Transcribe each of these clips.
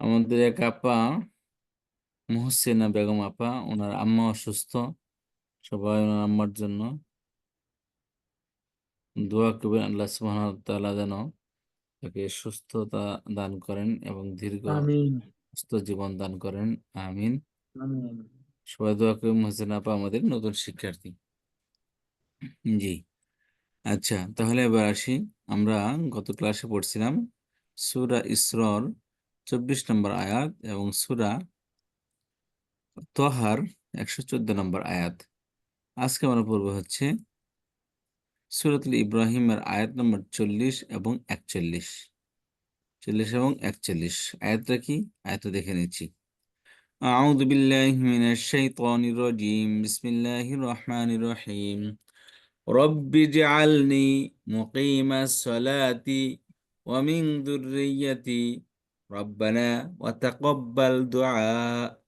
আমাদের এক আপা মুহসিনা বেগম আপা ওনার আম্মা অসুস্থ। সবাই ওনার আম্মার জন্য দোয়া করবেন আল্লাহ সুবহানাহু ওয়া তাআলা যেন তাকে সুস্থতা দান করেন এবং দীর্ঘ সুস্থ জীবন দান করেন। আমিন। আমিন। সবাই দোয়া করবেন মুহসিনা আপা আমাদের নতুন শিক্ষার্থী। জি। আচ্ছা তাহলে এবার আসি। আমরা গত ক্লাসে পড়ছিলাম সূরা ইসরার চব্বিশ নম্বর আয়াত এবং সূরা তহার একশো চোদ্দ নম্বর আয়াত আজকে আমরা পড়ব হচ্ছে সূরাতুল ইব্রাহিমের আয়াত নম্বর চল্লিশ এবং একচল্লিশ চল্লিশ এবং একচল্লিশ আয়াতটা কি আয়াতটা দেখে নিচ্ছি أعوذ بالله من الشيطان الرجيم بسم الله الرحمن الرحيم رب اجعلني مقيم الصلاة ومن ذريتي ربنا وتقبل دعاء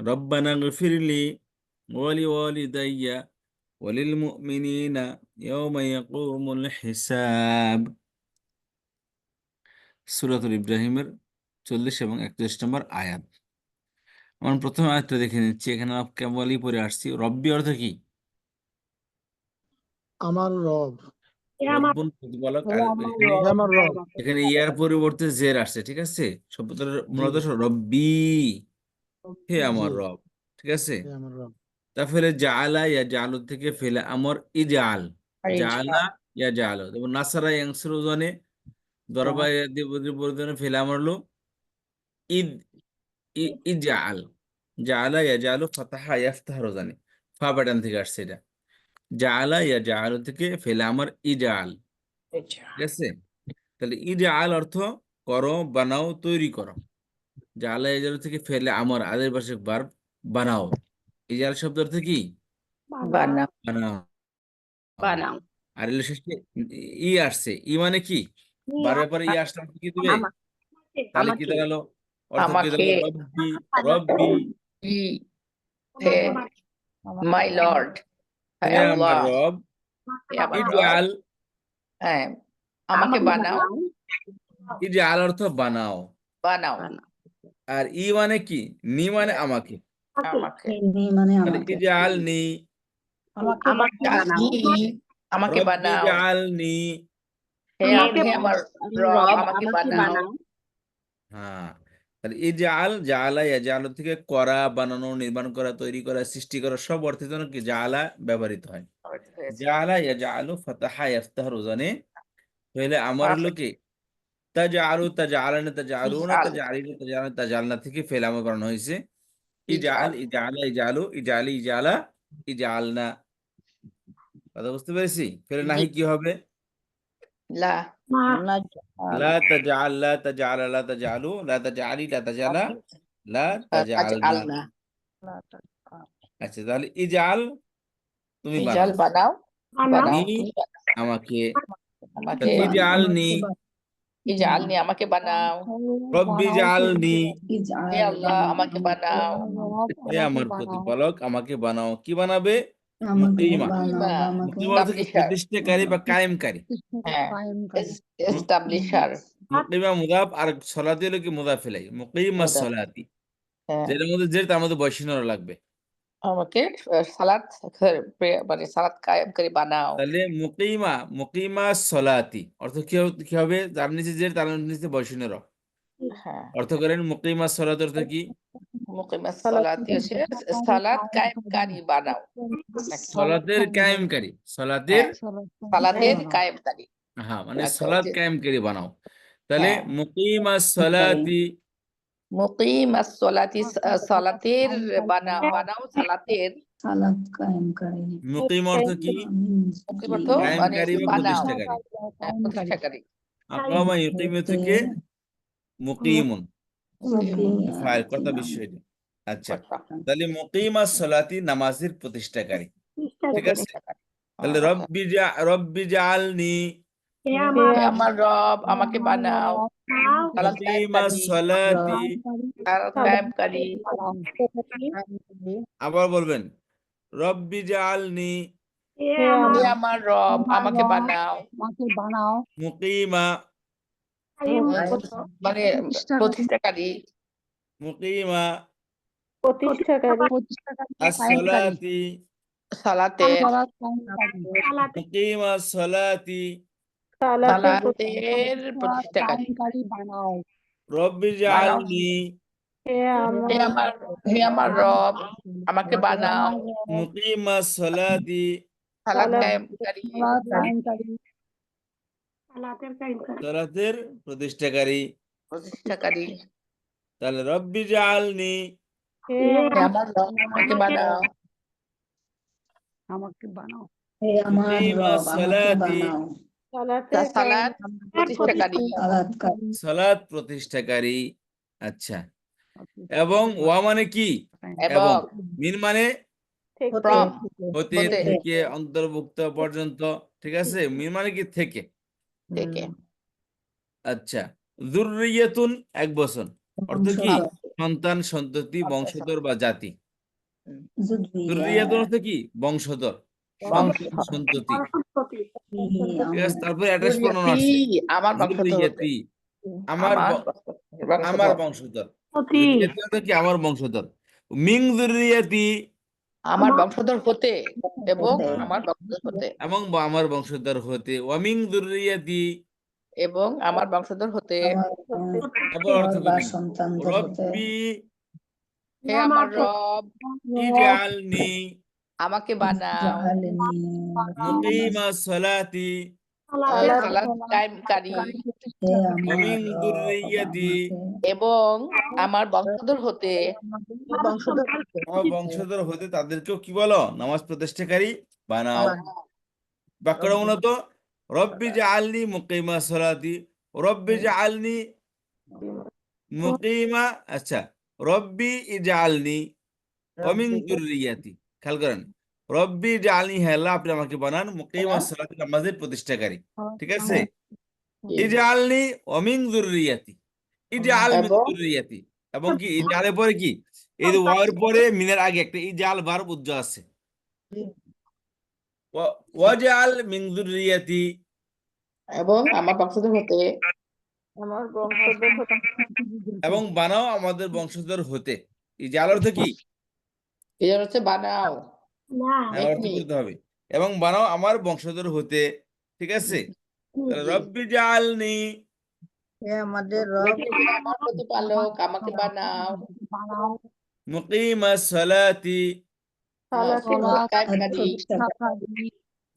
ربنا اغفر لي ولوالدي وللمؤمنين يوم يقوم الحساب সূরাতুল ইব্রাহিমের চল্লিশ এবং একচল্লিশ নম্বর আয়াত আমরা প্রথম আয়াতটা দেখে নিচ্ছি এখানে আমরা কেবলই পড়ে আসছি রব্বি অর্থ কি আমার রব রব্বুল প্রতিপালক এখানে ইয়ার পরিবর্তে জের আসছে ঠিক আছে? শব্দটা মূলত রব্বি হে আমার রব ঠিক আছে? রব তারপরে জাআলা ইয়া জাআলু থেকে ফেলে আমর ইজাল। জাআলা ইয়া জাআলু যেমন নাসারা ইয়ানসুরু জানে দরবা বর্ধনে ফেলে আমর হলো ইদ ই- ইজাল। জাআলা ইয়া জাআলু ফাতাহা ইয়াফতাহু জানে ফা বাটন থেকে আসছে এটা। জাআলা ইয়া জাআলু থেকে ফেলে আমর ইজাল ঠিক আছে? তাহলে ইজাল অর্থ করো বানাও তৈরি করো। জাআলা ইয়া জাআলু থেকে ফেলে আমার আদের বার্ষিক ভার্ব বানাও। ইজাল শব্দ অর্থ কি? বানাও। বানাও। বানাও। আর এর শেষে ই আসছে। ই মানে কি? বারের পরে ই আসলে অর্থ কি দিবে তাহলে কি দাঁড়াল? অর্থ কি দাঁড়াল? রব্বি রব্বি। My lord. হে হ্যাঁ আমার রব হে আমার রব ইজাল হ্যাঁ আমাকে বানাও ইজাল অর্থ বানাও বানাও আর ই মানে কি নি মানে আমাকে আমাকে মানে তাহলে আমাকে ইজাল নি আমাকে আমাকে বানাও ইজাল নি হে আমার রব আমাকে বানাও হ্যাঁ তাহলে ইজাল জাআলা ইয়াজালু থেকে করা বানানো নির্মাণ করা তৈরি করা সৃষ্টি করা সব অর্থের জন্য কি জাআলা ব্যবহৃত হয়? ফাতাহা ইফতাহরু জানে। তাহলে আমার হলো কি? তাজআলু তাজআলানা তাজআলুনা ইজআল। তাজআলিনা তাজআলানা তাজআলনা থেকে ফেল আমল বানানো হয়েছে। ইজাল ইজআল। ইজালা ইজালু ইজালি ইজালা ইজালনা কথা বুঝতে পেরেছি? ফেলে নাহি কি হবে? লা লা তাজআল লা তাজআল লা তাজআলু লা তাজআলি লা তাজআলা লা তাজআলনা আজআলনা আচ্ছা তাহলে ইজাল তুমি ইজাল বানাও। বানাও। বানাও। নি আমাকে আমাকে তাহলে ইজালনি ইজালনি আমাকে বানাও। রব্বি জালনি হে আল্লাহ আমাকে বানাও। হে আমার প্রতিপালক আমাকে বানাও। কি বানাবে? প্রতিষ্ঠাকারী বা কায়েমকারী এস্টাবলিশার মুকিমা মুদাফ আর সলাতি হলো কি মুদাফ মুকিমা সলাতি যেটার মধ্যে যে তার মধ্যে বৈশিষ্ট্য লাগবে আমাকে সালাত মানে সালাত কায়েম করে বানাও তাহলে মুকিমা মুকিমা সলাতি অর্থ কি হবে কি হবে যার নিচে যে তার নিচে বৈশিষ্ট্য অর্থ করেন মুকিমা সলাত অর্থ কি? মুকিমা সালাতি হচ্ছে সালাত কায়েমকারী বানাও? সলাতের কায়েমকারী। সলাতের সালাতের কায়েমকারী। হ্যাঁ মানে আচ্ছা, সলাত কায়েমকারী বানাও। তাহলে হ্যাঁ। মুকিমা সলাতি মুকিমা সালাতি সালাতের বানাও বানাও সালাতের। সালাত কায়েম মুকিম অর্থ কি? মুকিম অর্থ মানে কায়েমকারী বা প্রতিষ্ঠাকারী। হ্যাঁ, আকামা থেকে মুকিমুন। মুকিম- ফাইল কথা বিষয়টি আচ্ছা। তাহলে মুকিমা সলাতি নামাজের প্রতিষ্ঠাকারী। ঠিক আছে? তাহলে রব্বি রব্বি জালনি আমার রব আমাকে বানাও। আবার বলবেন রব্বি জালনি আমার রব আমাকে বানাও। আমাকে বানাও। মুকিমা মানে প্রতিষ্ঠাকারী? মুকিমা। প্রতিষ্ঠাকারী as-salati মুকিমা as-salati সালাতের প্রতিষ্ঠাকারী। রব্বি জাআলনি। হে আমার হে আমার রব। আমাকে বানাও। মুকিমা সালাত কায়েমকারী। সালাতের প্রতিষ্ঠাকারী। প্রতিষ্ঠাকারী। তাহলে রব্বি আমাকে বানাও। আমাকে সালাতি। প্রতিষ্ঠাকারী। আচ্ছা। এবং ওয়া মানে কি? এবং মিন মানে? হতে। থেকে। অন্তর্ভুক্ত পর্যন্ত। ঠিক আছে? মিন মানে কি? থেকে। থেকে। আচ্ছা যুররিয়াতুন এক বছর অর্থ কি? সন্তান। সন্ততি আচ্ছা, বংশধর বা জাতি। যুররিয়া। যুররিয়াতুন অর্থ কি? বংশধর। সন্তান সন্ততি তারপরে অ্যাড্রেস প্রণয়ন আসছে আমার বংশধর আমার আমার বংশধর। কি? আমার বংশধর। মিং যুররিয়াতি আমার বংশধর হতে এবং আমার বংশধর হতে। এবং আমার বংশধর হতে। ওয়ামিং দুরিয়াতি এবং আমার বংশধর হতে। রব্বি। হে আমার রব। ইজালনি আমাকে বানাও। মুকিমা সলাতি। এবং আমার বংশধর হতে। বংশধর হতে। তাদেরকেও কি বলো? নামাজ প্রতিষ্ঠাকারী বানাও। বাক্যটা মূলত রব্বি জাআলনি মুকিমা সলাতি। রব্বি জাআলনি মুকিমা আচ্ছা। রব্বি ইজআলনি ওমিন যুররিয়াতি খেয়াল করেন। রব্বি জাআলনি হে আল্লাহ আপনি আমাকে বানান মুকিমা সলাতি নামাজের প্রতিষ্ঠাকারী। ঠিক আছে? ইজআলনি ওমিন যুররিয়াতি। ইজআল মিন এবং- যুররিয়াতি। এবং কি? ইজআলের পরে কি? এই যে ওয়ার পরে মিনের আগে একটা ইজআল ভার্ব উজ্জ আছে। ওয়া- ওয়াজআল মিন যুররিয়াতি। এবং আমার বংশধর হতে? আমার বংশধর হতে। এবং বানাও আমাদের বংশধর হতে। ইজআল অর্থ কি? এই হচ্ছে বানাও। অর্থ করতে হবে? এবং বানাও আমার বংশধর হতে ঠিক আছে? রব্বি জাআলনি হে আমাদের রব আমার প্রতিপালক আমাকে বানাও। মুকিমা সলাতি।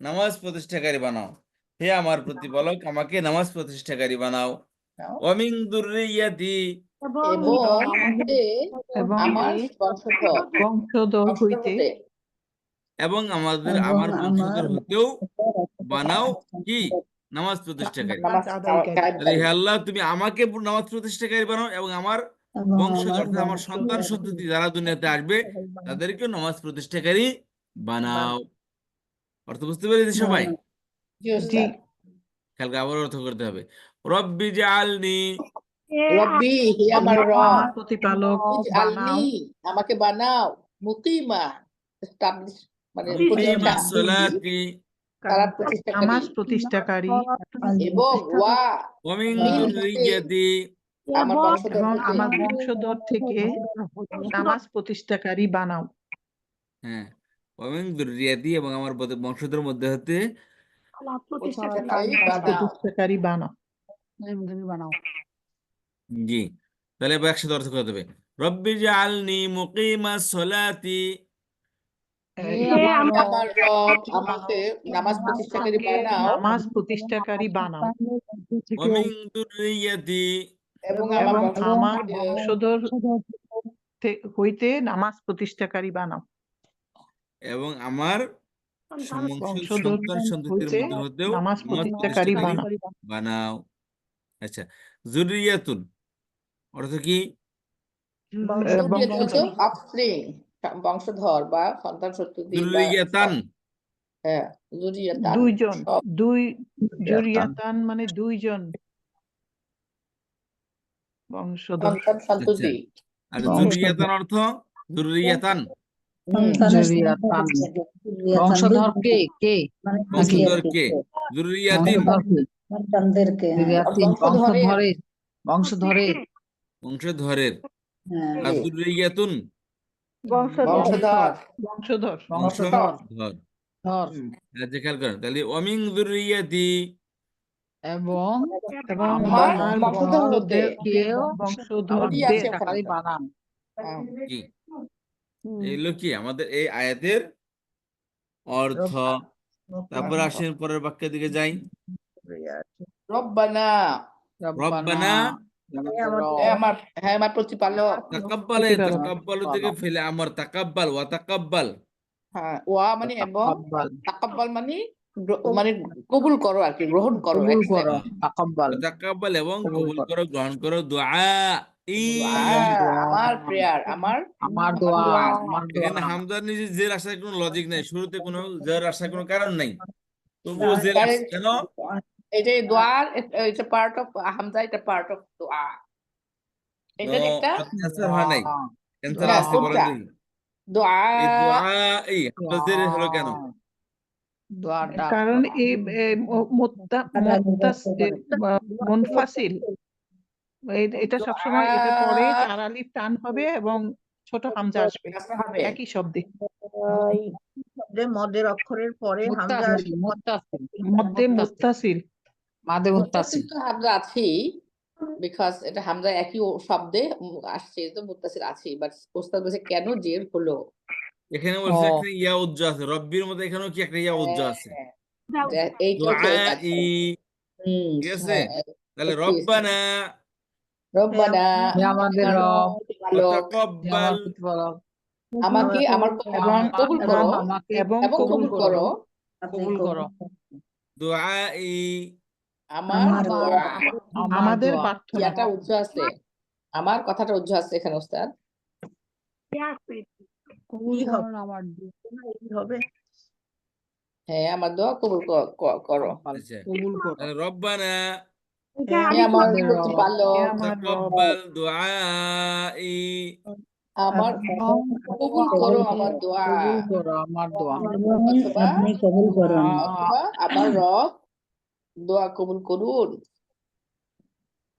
নামাজ প্রতিষ্ঠাকারী। বানাও। হে আমার প্রতিপালক আমাকে নামাজ প্রতিষ্ঠাকারী বানাও। অমিং দুররিয়াতি। এবং আমার বংশধর। বংশধর হইতে হতে এবং আমাদের আমার আমার- হতেও বানাও কি? নামাজ প্রতিষ্ঠাকারী। তাহলে হে আল্লাহ তুমি আমাকে নামাজ প্রতিষ্ঠাকারী বানাও এবং আমার বংশধর আমার অর্থাৎ আমার সন্তান সন্ততি যারা দুনিয়াতে আসবে তাদেরকেও নামাজ প্রতিষ্ঠাকারী বানাও। অর্থ বুঝতে পেরেছি সবাই? জি, জি। কালকে আবার অর্থ করতে হবে। রব্বি জাআলনি। রব্বি হে আমার রব। প্রতিপালক বানাও। আমাকে বানাও। মুকিমা establish মানে নামাজ প্রতিষ্ঠাকারী এবং ওয়া আমার বংশধর এবং আমার বংশধর থেকে নামাজ প্রতিষ্ঠাকারী বানাও। হ্যাঁ এবং আমার বংশধর মধ্যে হতে প্রতিষ্ঠাকারী বানাও। জি তাহলে একসাথে অর্থ করতে হবে রব্বি জাআলনি মুকিমা সলাতি আমার রব আমাকে নামাজ প্রতিষ্ঠাকারী বানাও। নামাজ প্রতিষ্ঠাকারী বানাও। এবং আমার বংশধর হইতে নামাজ প্রতিষ্ঠাকারী বানাও। এবং আমার নামাজ প্রতিষ্ঠাকারী বানাও। আচ্ছা জুরিয়াতুন অর্থ কি? বংশধর বা সন্তান সন্ততি জুরিয়াতান হ্যাঁ জুরিয়াতান দুইজন। দুই জুরিয়াতান মানে দুইজন। বংশধর। সন্তান সন্ততি আর জুরিয়াতান অর্থ জুরিয়াতান সন্তানের জুরিয়াতান। জুরিয়াতান বংশধর কে? কে? বংশধর কে? জুরিয়াতিন সন্তানদেরকে বংশধরের- বংশধরের। বংশধরের। হ্যাঁ। আর বংশধর। বংশধর। বংশধর। বংশধর। ধর। ধর আচ্ছা খেয়াল করেন তাহলে অমিং এবং এবং বানান। হ্যাঁ। কি? এগুলো কি? আমাদের এই আয়াতের অর্থ। তারপর আসেন পরের বাক্যের দিকে যাই। রব্বানা। রব্বানা। আমার হ্যাঁ আমার প্রতিপালক তাকাব্বালে প্রতিপালক। তাকাব্বালু থেকে ফেলে আমার তাকাব্বাল ওয়া তাকাব্বাল। হ্যাঁ ওয়া মানে এবং তাকাব্বাল। তাকাব্বাল মানে মানে কবুল করো আর কি গ্রহণ করো কবুল accept। করো তাকাব্বাল। তাকাব্বাল এবং কবুল কবুল করো। করো গ্রহণ করো দোয়া। আমার প্রেয়ার আমার আমার দোয়া দোয়া। এখানে হামজার নিজে জের আসার কোনো লজিক নাই শুরুতে কোনো জের আসার কোনো কারণ নাই। তবুও জের আসছে কেন? এটা দোয়ার এটা পার্ট অফ হামজা এটা পার্ট অফ দোয়া। এটা একটা অ্যান্সার হয় নাই। অ্যান্সার আসতে বলেন। দোয়া এই দোয়া এই হামজা জের হলো কেন? দোয়াটা কারণ এই মুনফাসিল। এটা সবসময় এটা পরে চার আলিফ টান হবে এবং ছোট হামজা আসবে। একই শব্দে। শব্দে মদের অক্ষরের পরে হামজা মুত্তাসিল মধ্যে মুত্তাসিল মাদে মুত্তাসিল তো হামজা আছেই বিকজ এটা হামজা একই শব্দে আসছে তো মুত্তাসিল আছেই বাট ওস্তাদ বলছে কেন জের হলো? এখানে বলছে। এখানে ইয়া উজ্জা আছে। রব্বির মধ্যে এখানেও কি একটা ইয়া উজ্জা আছে? হ্যাঁ, এটা আছে। ই। হুম, ঠিক আছে? হ্যাঁ, তাহলে একটু রব্বানা। আমাদের রব। তাকাব্বাল আমাকে আমার কবুল করো। এবং কবুল করো। কবুল করো। দোয়া ই। আমার আমাদের। ইয়াটা উজ্জ্ব আছে। আমার কথাটা উজ্জ্ব আছে এখানে ওস্তাদ। হ্যাঁ আমার দোয়া কবুল করো। কবুল করো। রব্বানা কবুল করো দোয়া। দোয়া। আমার রব দোয়া কবুল করুন।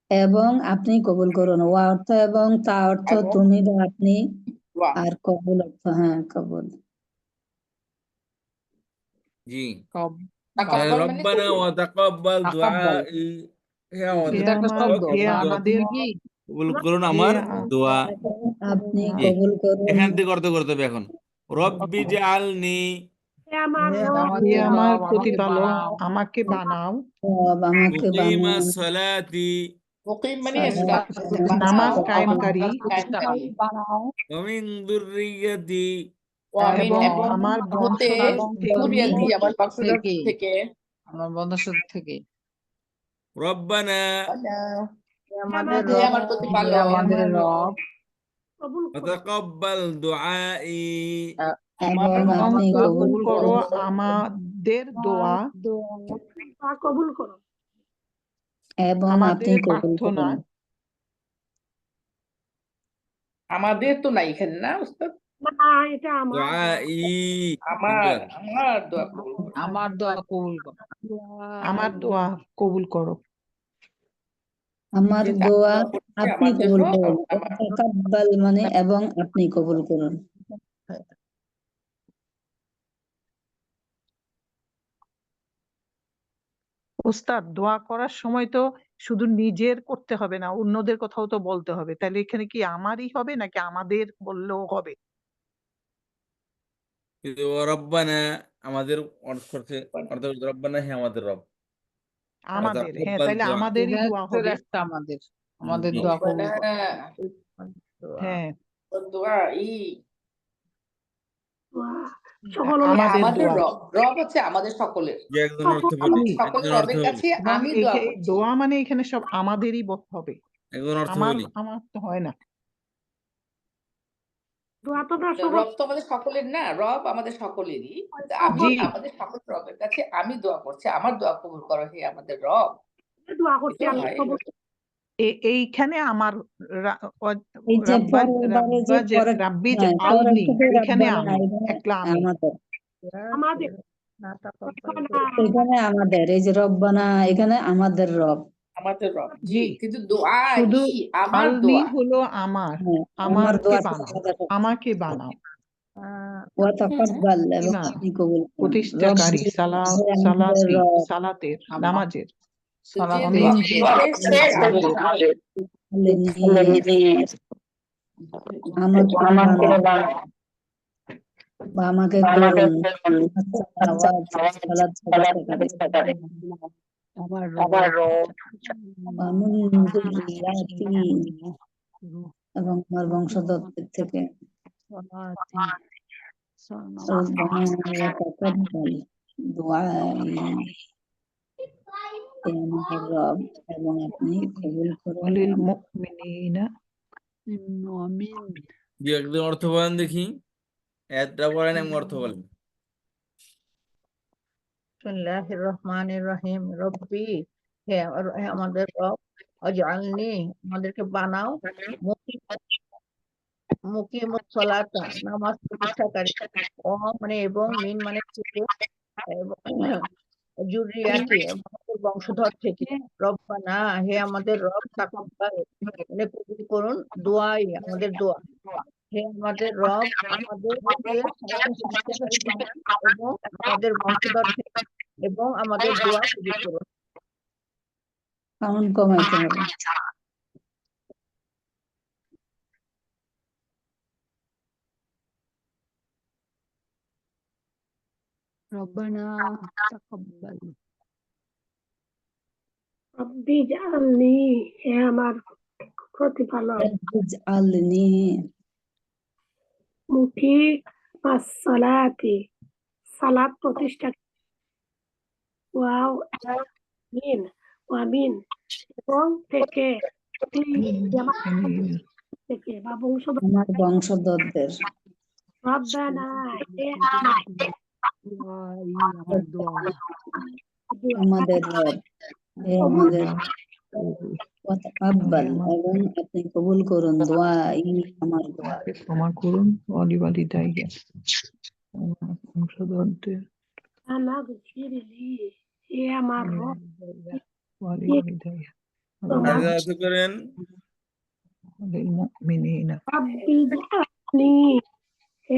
এবং আপনি কবুল করুন। ও অর্থ এবং তা অর্থ তুমি বা আপনি আর কবুল অর্থ হ্যাঁ কবুল। জি। মানে রব্বানা ওয়া তাকাব্বাল দোয়া তাকাব্বাল। ই হে আমাদের। হে এটা একটা আমার- শব্দ। হে না, আমাদের। কি কবুল করুন আমার দোয়া আপনি কবুল করুন। এখান থেকে অর্থ করতে হবে এখন। রব্বি জাআলনি হে আমার প্রতিপালক আমাকে বানাও। আমাকে মুকিমা সালাতি। মুকিম মানে নামাজ বানাও, কায়েমকারী কায়েমকারী। মিন দুররিয়াতি। ও আমি এবং এবং আমার থেকে। আমার বংশধর থেকে। থেকে। আমার বন্ধুর থেকে। রব্বানা। আমাদের আমার প্রতিপালক আমাদের রব। ওয়া দুআই। এবং আমার কবুল কবুল করো আমাদের দোয়া এবং আপনি কবুল করুন। আমাদের তো নাই এখানে না উস্তাদ আমার আমার দোয়া কবুল করো। আমার দোয়া কবুল করো। আমার দোয়া কবুল করো। আমার দোয়া দোয়া আপনি কবুল করুন। মানে এবং আপনি কবুল করুন। ওস্তাদ দোয়া করার সময় তো শুধু নিজের করতে হবে না অন্যদের কথাও তো বলতে হবে। তাহলে এখানে কি আমারই হবে নাকি আমাদের বললেও হবে? রব্বানা আমাদের অর্থ করতে রব্বানা হে আমাদের রব। আমাদের হ্যাঁ তাহলে আমাদেরই দোয়া হবে। আমাদের আমাদের দোয়া কবুল হ্যাঁ। দোয়া ই। আমাদের দোয়া। রব রব হচ্ছে আমাদের সকলের। যে একজন অর্থ বলি সকলের রবের কাছে আমি দোয়া করছি। মানে এখানে সব আমাদেরই হবে। আমার তো হয় না। রব তো আমাদের সকলের না রব আমাদের সকলেরই। আমি আমাদের সকল রবের কাছে আমি দোয়া করছি। আমার দোয়া কবুল করো হে আমাদের রব। হয়। এ- এইখানে আমার রাব্বা যে হ্যাঁ এখানে আমি একলা আমি। আমাদের। এখানে আমাদের এই যে রব্বানা এখানে আমাদের রব। আমাদের রব। জি। কিন্তু দোয়া শুধু আমার দোয়া। হলো আমার। হ্যাঁ, আমার আমাকে দোয়া বানাও। আমাকে প্রতিষ্ঠাকারী সালাতের নামাজের। দোয়া আমাকে এবং আমার বংশধরদের থেকে দুআই হে আমার রব এবং আপনি কবুল করুন যে একদম অর্থ বলেন দেখি। বলেন এবং অর্থ বলেন। বিসমিল্লাহির রহমানির রহিম। রব্বি হে আমাদের রব আমাদেরকে বানাও। মুকিম মুকিম সলাতা নামাজ প্রতিষ্ঠাকারী ও মানে এবং মিন মানে থেকে এবং আমাদের বংশধর থেকে। রব্বানা হে আমাদের রব মানে কবুল করুন দোয়াই আমাদের দোয়া। হে আমাদের রব আমাদের এবং আমাদের বংশধর থেকে এবং আমাদের দোয়া কবুল করুন। সাউন্ড কমাইতে হবে। ربنا تقبل রব্বি জাআলনি হে আমার প্রতিপালক আলনি মুখী সালাতি সালাত প্রতিষ্ঠা ওয়াও মিন ওয়ামিন এবং থেকে আমার থেকে বা বংশধর আমার বংশধরদের রব্বানা আমাদের রব হে আমাদের ওয়াতাকাব্বাল এবং আপনি কবুল করুন দোয়া ই আমার দোয়া ক্ষমা করুন অলিবালি দাইয়া আমার অলিবালি দাইয়া করেন হে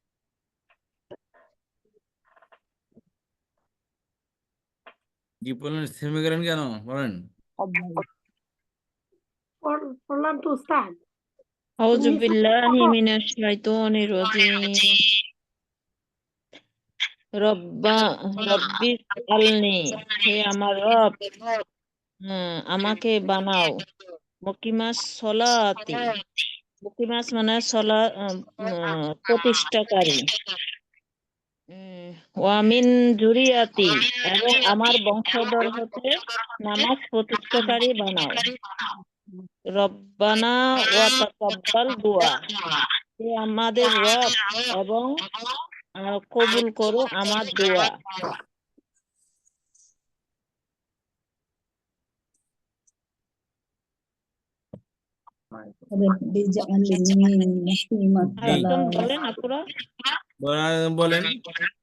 تقبل হিসাবে জি বলেন থেমে গেলেন কেন বলেন تقبل পড়- পড়লাম তো উস্তাদ أعوذ তুমি بالله من الشيطان الرجيم رب ربي اسألني হে আমার রব হ্যাঁ, আমাকে বানাও মুকিমাস সলাতি মুকিমাস মানে সলা আহ, আহ, প্রতিষ্ঠাকারী উম, ওয়ামিন জুরিয়াতি এবং আমার বংশধর হতে নামাজ প্রতিষ্ঠাকারী বানাও। রব্বানা ওয়া তাকাব্বাল দুয়া। হে আমাদের রব এবং কবুল করো আমার দোয়া। বলেন আপুরা। বলেন-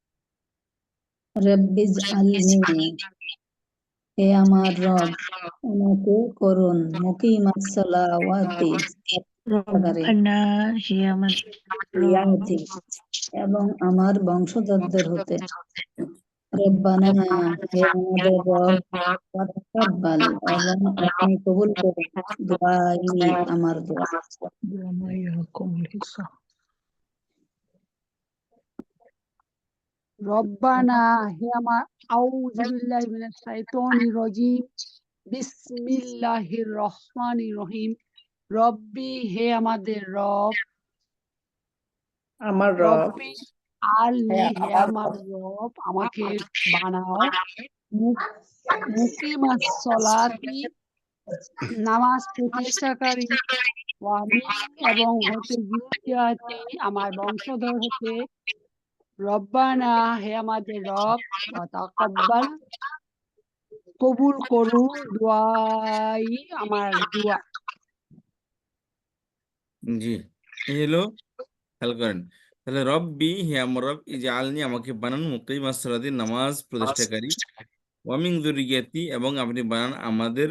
বলেন রব্বি জাআলনি হে আমার রব আমাকে করুন এবং আমার বংশধরদের হতে। রব্বানা হে আমাদের রব ওয়াতাকাব্বাল এবং আপনি কবুল করুন। দোয়াই আমার দোয়া। রব্বানা হে আমার আউযুবিল্লাহি মিনাশ শাইতানির রাজিম বিসমিল্লাহির রহমানির রহিম। রব্বি হে আমাদের রব আমার রব। আলি হ্যাঁ, আমার রব। আমাকে বানাও। মুকিমাস সলাতি নামাজ প্রতিষ্ঠাকারী এবং হতে আমার বংশধর হতে রব্বানা হে আমাদের রব তাকাব্বাল কবুল করুন দোয়াই আমার দোয়া। জি হলো খেয়াল করেন। তাহলে রব্বি হে আমার রব, ইজআলনি আমাকে বানান মুকিম আসসালাতি নামাজ প্রতিষ্ঠাকারী। ওয়ামিং যুররিয়াতি এবং আপনি বানান আমাদের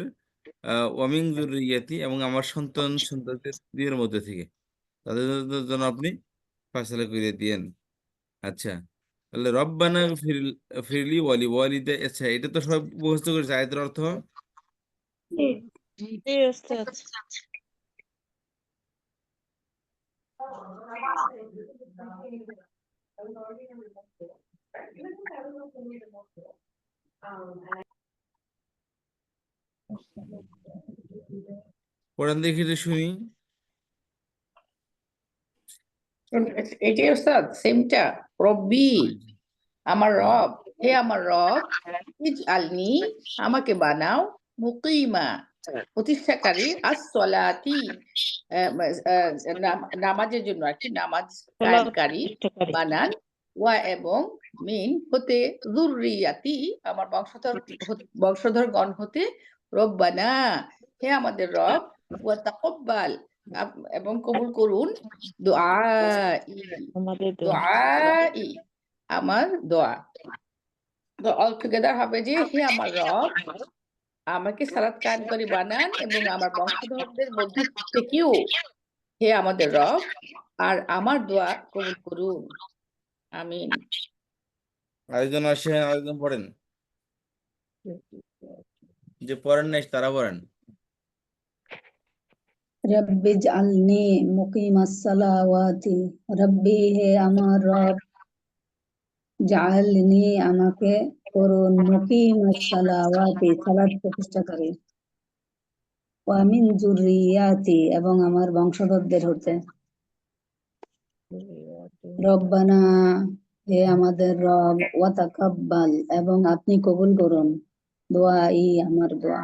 ওয়ামিং যুররিয়াতি এবং আমার সন্তান সন্ততিদের মধ্যে থেকে। তাদের জন্য আপনি ফয়সালা করে দিয়েন। আচ্ছা তাহলে রব্বানা ফিরল ফিরলি ওয়ালি ওয়ালিদা আচ্ছা এটা তো সব মুখস্থ করেছে আয়াতের অর্থ? পড়ান দেখি তো শুনি। এটাই ওস্তাদ সেমটা রব্বি আমার রব হে আমার রব ইজ আলনি আমাকে বানাও মুকিমা প্রতিষ্ঠাকারী আহ, আহ, নাম- নামাজের জন্য আর কি নামাজ কায়েমকারী বানান। ওয়া এবং মিন হতে যুররিয়াতি আমার বংশধর হত- বংশধরগণ হতে রব্বানা হে আমাদের রব ওয়া তাকাব্বাল এবং কবুল করুন। আমাদের দোয়া। আমার দোয়া। তো অল টুগেদার হবে যে হে আমার রব আমাকে সালাত কায়েম করে বানান এবং আমার বংশধরদের মধ্যে থেকেও হে আমাদের রব আর আমার দোয়া কবুল করুন। আমিন। আরেকজন আসে আরেকজন পড়েন। যে পড়েন নাই তারা পড়েন। রব্বি জালনি মুকিমাস সালাওয়াতি রব্বি হে আমার রব জাআলনি আমাকে করুন মুকিমাস সালাওয়াতি সালাত প্রতিষ্ঠাকারী ওয়া মিন যুররিয়াতি এবং আমার বংশধরদের হতে। রব্বানা হে আমাদের রব, ওয়া তাকাব্বাল, এবং আপনি কবুল করুন। দোয়া ই আমার দোয়া।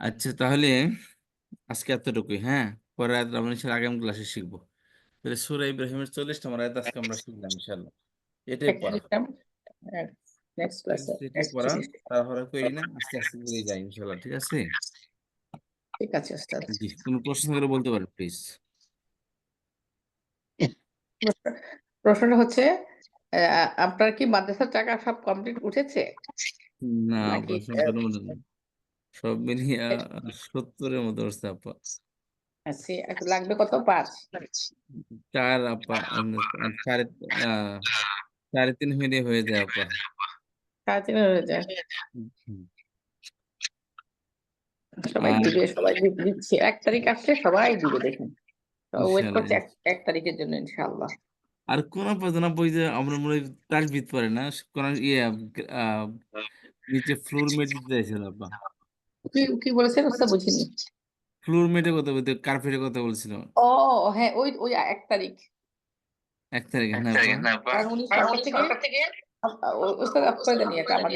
আচ্ছা তাহলে আজকে এতটুকুই হ্যাঁ? পরে আয়াত ইনশাল্লাহ আগামী ক্লাসে শিখব। তাহলে সূরা ইব্রাহিমের চল্লিশ নম্বর আয়াত আজকে আমরা শিখলাম ইনশাল্লাহ। এটাই পড়া। নেক্সট এটাই পড়া করি না আস্তে আস্তে করে যাই ইনশাল্লাহ ঠিক আছে? ঠিক আছে জি কোনো প্রশ্ন করে বলতে পারেন প্লিজ প্রশ্নটা হচ্ছে আপনার কি মাদ্রাসার টাকা সব কমপ্লিট উঠেছে? না নাকি সব মিলিয়ে সত্তরের মতো অবস্থা আপা। আচ্ছা লাগবে কত? পাঁচ। চার আপা সাড়ে সাড়ে তিন মিনিটে হয়ে যায় আপা। সাড়ে তিন হয়ে যায়। সবাই দিবে সবাই দিচ্ছে। এক তারিখ আসলে সবাই দিবে দেখুন। ওয়েট করছে এক তারিখের জন্য ইনশাআল্লাহ আর কোন পাজনা বই যে আমরা মনে পড়ে না? কোন ইয়ে নিচে ফ্লোর মেট আপা। কি কি বলেছেন ওটা বুঝিনি। ফ্লোরমেটের কথা বলতে কার্পেটের কথা বলছিল। ও হ্যাঁ ওই ওই এক তারিখ। এক তারিখ হ্যাঁ কারণ উনি সরকার থেকে ওস্তাদ আপনার জানি এটা আমার